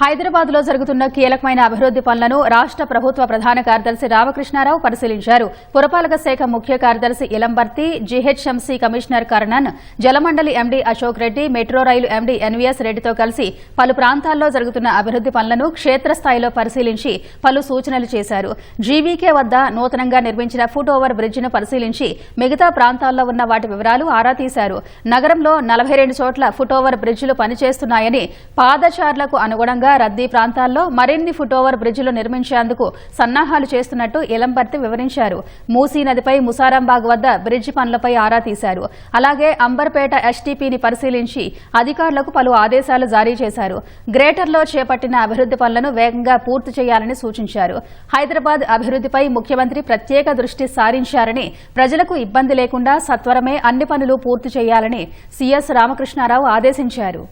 హైదరాబాద్లో జరుగుతున్న కీలకమైన అభివృద్ది పనులను రాష్ట ప్రభుత్వ ప్రధాన కార్యదర్శి రామకృష్ణారావు పరిశీలించారు. పురపాలక శాఖ ముఖ్య కార్యదర్శి Ilambarthi GHMC commissioner Karnan Jalamandali MD Ashok Reddy metro rail MD NVS రెడ్డితో కలిసి పలు ప్రాంతాల్లో జరుగుతున్న అభివృద్ది పనులను క్షేత్రస్థాయిలో పరిశీలించి పలు సూచనలు చేశారు. జీవీకే వద్ద నూతనంగా నిర్మించిన ఫుట్ ఓవర్ బ్రిడ్జిను పరిశీలించి మిగతా ప్రాంతాల్లో ఉన్న వాటి వివరాలు ఆరా తీశారు. నగరంలో నలభై రెండు చోట్ల ఫుట్ ఓవర్ బ్రిడ్జిలు పనిచేస్తున్నాయని పాదచారులకు అనుగుణంగా రద్దీ ప్రాంతాల్లో మరిన్ని ఫుట్ ఓవర్ బ్రిడ్జిలు నిర్మించేందుకు సన్నాహాలు చేస్తున్నట్టు ఇలంపర్తి వివరించారు. మూసీ నదిపై ముసారాంబాగ్ వద్ద బ్రిడ్జి పనులపై ఆరా తీశారు. అలాగే అంబర్పేట ఎస్టీపీని పరిశీలించి అధికారులకు పలు ఆదేశాలు జారీ చేశారు. గ్రేటర్లో చేపట్టిన అభివృద్ది పనులను వేగంగా పూర్తి చేయాలని సూచించారు. హైదరాబాద్ అభివృద్దిపై ముఖ్యమంత్రి ప్రత్యేక దృష్టి సారించారని ప్రజలకు ఇబ్బంది లేకుండా సత్వరమే అన్ని పనులు పూర్తి చేయాలని సీఎస్ రామకృష్ణారావు ఆదేశించారు.